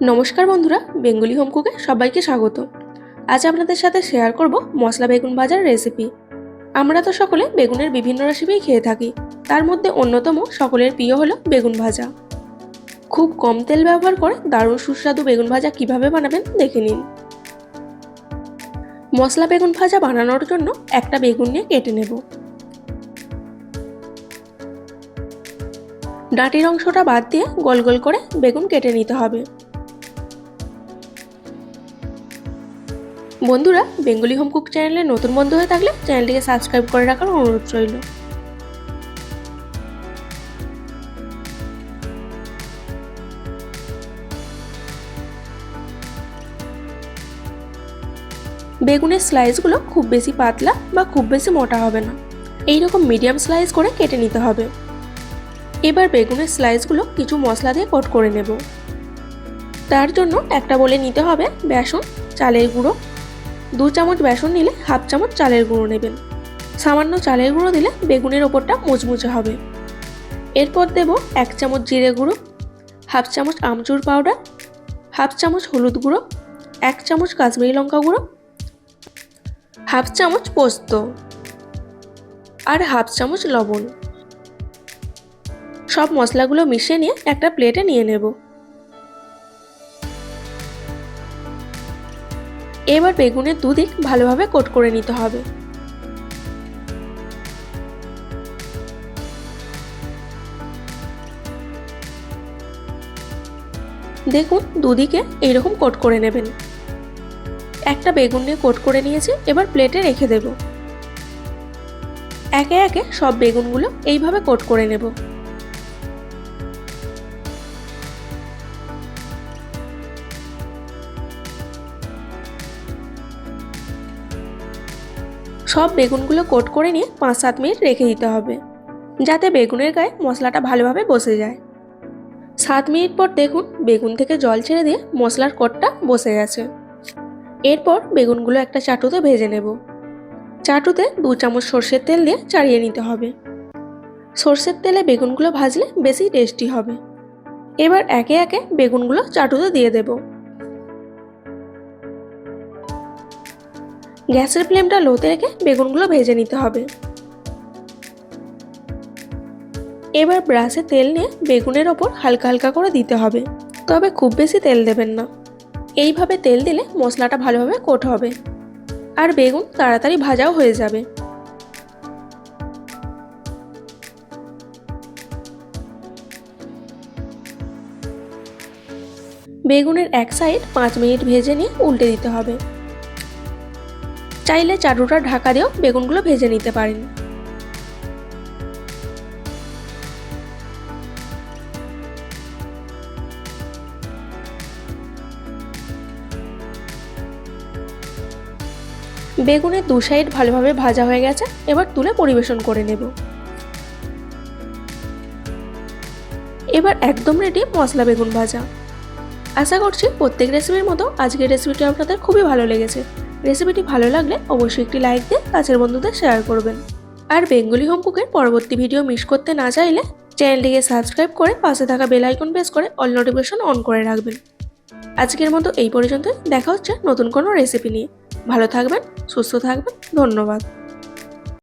নমস্কার বন্ধুরা, Bengali home কুকে সবাইকে স্বাগত। আজ আপনাদের সাথে শেয়ার করব মশলা বেগুন ভাজার রেসিপি আমরা তো সকলে বেগুনের বিভিন্ন রেসিপিই খেয়ে থাকি, তার মধ্যে অন্যতম সকলের প্রিয় হলো বেগুন ভাজা। খুব কম তেল ব্যবহার করে দারুণ সুস্বাদু বেগুন ভাজা কীভাবে বানাবেন দেখে নিন। মশলা বেগুন ভাজা বানানোর জন্য একটা বেগুন নিয়ে কেটে নেব। ডাঁটির অংশটা বাদ দিয়ে গোল গোল করে বেগুন কেটে নিতে হবে। বন্ধুরা, বেঙ্গলি হোম কুক চ্যানেলে নতুন বন্ধু হয়ে থাকলে চ্যানেলটিকে সাবস্ক্রাইব করে রাখার অনুরোধ রইল। বেগুনের স্লাইসগুলো খুব বেশি পাতলা বা খুব বেশি মোটা হবে না। এই রকম মিডিয়াম স্লাইস করে কেটে নিতে হবে। এবার বেগুনের স্লাইসগুলো কিছু মশলা দিয়ে কোট করে নেব। তার জন্য একটা বলে নিতে হবে বেসন, চালের গুঁড়ো দু চামচ বেসন নিলে হাফ চামচ চালের গুঁড়ো নেবেন। সামান্য চালের গুঁড়ো দিলে বেগুনের ওপরটা মুচমুচে হবে। এরপর দেব এক চামচ জিরে গুঁড়ো, হাফ চামচ আমচুর পাউডার, হাফ চামচ হলুদ গুঁড়ো, এক চামচ কাশ্মীরি লঙ্কা গুঁড়ো, হাফ চামচ পোস্ত আর হাফ চামচ লবণ। সব মশলাগুলো মিশিয়ে নিয়ে একটা প্লেটে নিয়ে নেব। এবার বেগুনের দুদিক ভালোভাবে কোট করে নিতে হবে। দেখুন, দুদিকে এইরকম কোট করে নেবেন। একটা বেগুন নিয়ে কোট করে নিয়েছি, এবার প্লেটে রেখে দেব। একে একে সব বেগুনগুলো এইভাবে কোট করে নেব। সব বেগুনগুলো কোট করে নিয়ে পাঁচ সাত মিনিট রেখে দিতে হবে, যাতে বেগুনের গায়ে মশলাটা ভালোভাবে বসে যায়। সাত মিনিট পর দেখুন বেগুন থেকে জল ছেড়ে দিয়ে মশলার কোটটা বসে গেছে। এরপর বেগুনগুলো একটা চাটুতে ভেজে নেব। চাটুতে দু চামচ সর্ষের তেল দিয়ে চাড়িয়ে নিতে হবে। সর্ষের তেলে বেগুনগুলো ভাজলে বেশি টেস্টি হবে। এবার একে একে বেগুনগুলো চাটুতে দিয়ে দেবো। গ্যাসের ফ্লেমটা লোতে রেখে বেগুনগুলো ভেজে নিতে হবে। এবার ব্রাশে তেল নিয়ে বেগুনের ওপর হালকা হালকা করে দিতে হবে। তবে খুব বেশি তেল দেবেন না। এইভাবে তেল দিলে মশলাটা ভালোভাবে কোট হবে। আর বেগুন তাড়াতাড়ি ভাজাও হয়ে যাবে। বেগুনের এক সাইড পাঁচ মিনিট ভেজে নিয়ে উল্টে দিতে হবে। চাইলে চারুটা ঢাকা দিয়েও বেগুনগুলো ভেজে নিতে পারেন। বেগুনের দু সাইড ভালোভাবে ভাজা হয়ে গেছে, এবার তুলে পরিবেশন করে নেব। এবার একদম রেডি মশলা বেগুন ভাজা। আশা করছি প্রত্যেক রেসিপির মতো আজকের রেসিপিটি আপনাদের খুবই ভালো লেগেছে। রেসিপিটি ভালো লাগলে অবশ্যই একটি লাইক দিয়ে কাছের বন্ধুদের শেয়ার করবেন। আর বেঙ্গলি হোম কুকের পরবর্তী ভিডিও মিস করতে না চাইলে চ্যানেলটিকে সাবস্ক্রাইব করে পাশে থাকা বেল আইকন প্রেস করে অল নোটিফিকেশন অন করে রাখবেন। আজকের মতো এই পর্যন্তই। দেখা হচ্ছে নতুন কোনো রেসিপি নিয়ে। ভালো থাকবেন, সুস্থ থাকবেন। ধন্যবাদ।